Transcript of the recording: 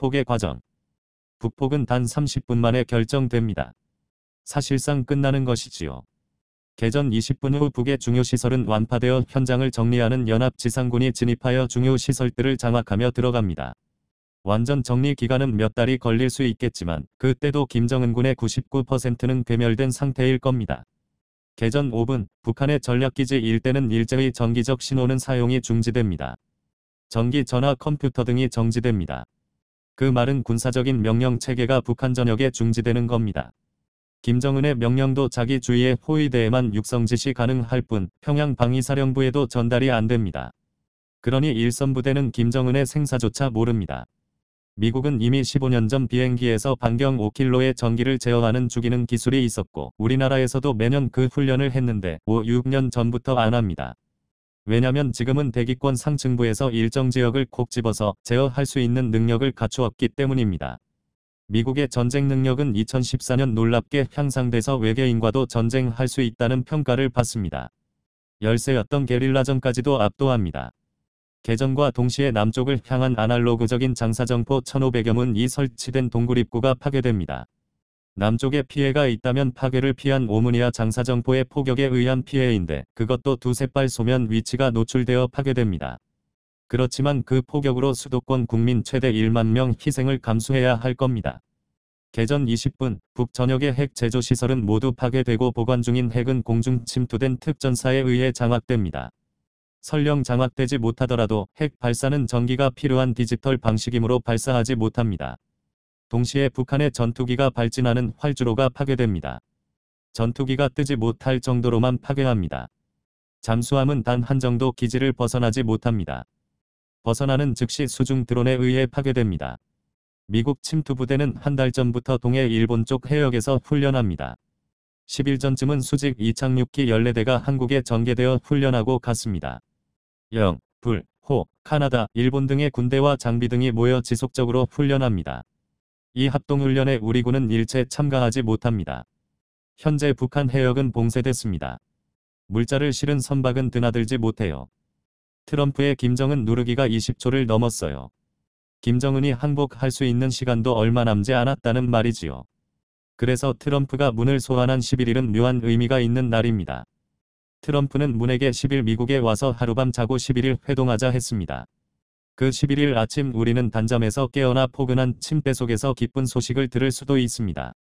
북폭의 과정. 북폭은 단 30분 만에 결정됩니다. 사실상 끝나는 것이지요. 개전 20분 후 북의 중요 시설은 완파되어 현장을 정리하는 연합 지상군이 진입하여 중요 시설들을 장악하며 들어갑니다. 완전 정리 기간은 몇 달이 걸릴 수 있겠지만 그때도 김정은 군의 99%는 괴멸된 상태일 겁니다. 개전 5분 북한의 전략기지 일대는 일제의 전기적 신호는 사용이 중지됩니다. 전기, 전화, 컴퓨터 등이 정지됩니다. 그 말은 군사적인 명령 체계가 북한 전역에 중지되는 겁니다. 김정은의 명령도 자기 주위의 호위대에만 육성 지시 가능할 뿐 평양 방위사령부에도 전달이 안 됩니다. 그러니 일선부대는 김정은의 생사조차 모릅니다. 미국은 이미 15년 전 비행기에서 반경 5킬로의 전기를 제어하는 죽이는 기술이 있었고 우리나라에서도 매년 그 훈련을 했는데 5, 6년 전부터 안 합니다. 왜냐면 지금은 대기권 상층부에서 일정 지역을 콕 집어서 제어할 수 있는 능력을 갖추었기 때문입니다. 미국의 전쟁 능력은 2014년 놀랍게 향상돼서 외계인과도 전쟁할 수 있다는 평가를 받습니다. 열세였던 게릴라전까지도 압도합니다. 개전과 동시에 남쪽을 향한 아날로그적인 장사정포 1500여 문 이 설치된 동굴 입구가 파괴됩니다. 남쪽에 피해가 있다면 파괴를 피한 오므니아 장사정포의 포격에 의한 피해인데 그것도 두세 발 쏘면 위치가 노출되어 파괴됩니다. 그렇지만 그 포격으로 수도권 국민 최대 1만 명 희생을 감수해야 할 겁니다. 개전 20분 북전역의 핵 제조 시설은 모두 파괴되고 보관 중인 핵은 공중 침투된 특전사에 의해 장악됩니다. 설령 장악되지 못하더라도 핵 발사는 전기가 필요한 디지털 방식이므로 발사하지 못합니다. 동시에 북한의 전투기가 발진하는 활주로가 파괴됩니다. 전투기가 뜨지 못할 정도로만 파괴합니다. 잠수함은 단 한 정도 기지를 벗어나지 못합니다. 벗어나는 즉시 수중 드론에 의해 파괴됩니다. 미국 침투부대는 한 달 전부터 동해 일본 쪽 해역에서 훈련합니다. 10일 전쯤은 수직 이착륙기 14대가 한국에 전개되어 훈련하고 갔습니다. 영, 불, 호, 카나다, 일본 등의 군대와 장비 등이 모여 지속적으로 훈련합니다. 이 합동훈련에 우리 군은 일체 참가하지 못합니다. 현재 북한 해역은 봉쇄됐습니다. 물자를 실은 선박은 드나들지 못해요. 트럼프의 김정은 누르기가 20초를 넘었어요. 김정은이 항복할 수 있는 시간도 얼마 남지 않았다는 말이지요. 그래서 트럼프가 문을 소환한 11일은 묘한 의미가 있는 날입니다. 트럼프는 문에게 10일 미국에 와서 하룻밤 자고 11일 회동하자 했습니다. 그 11일 아침 우리는 단잠에서 깨어나 포근한 침대 속에서 기쁜 소식을 들을 수도 있습니다.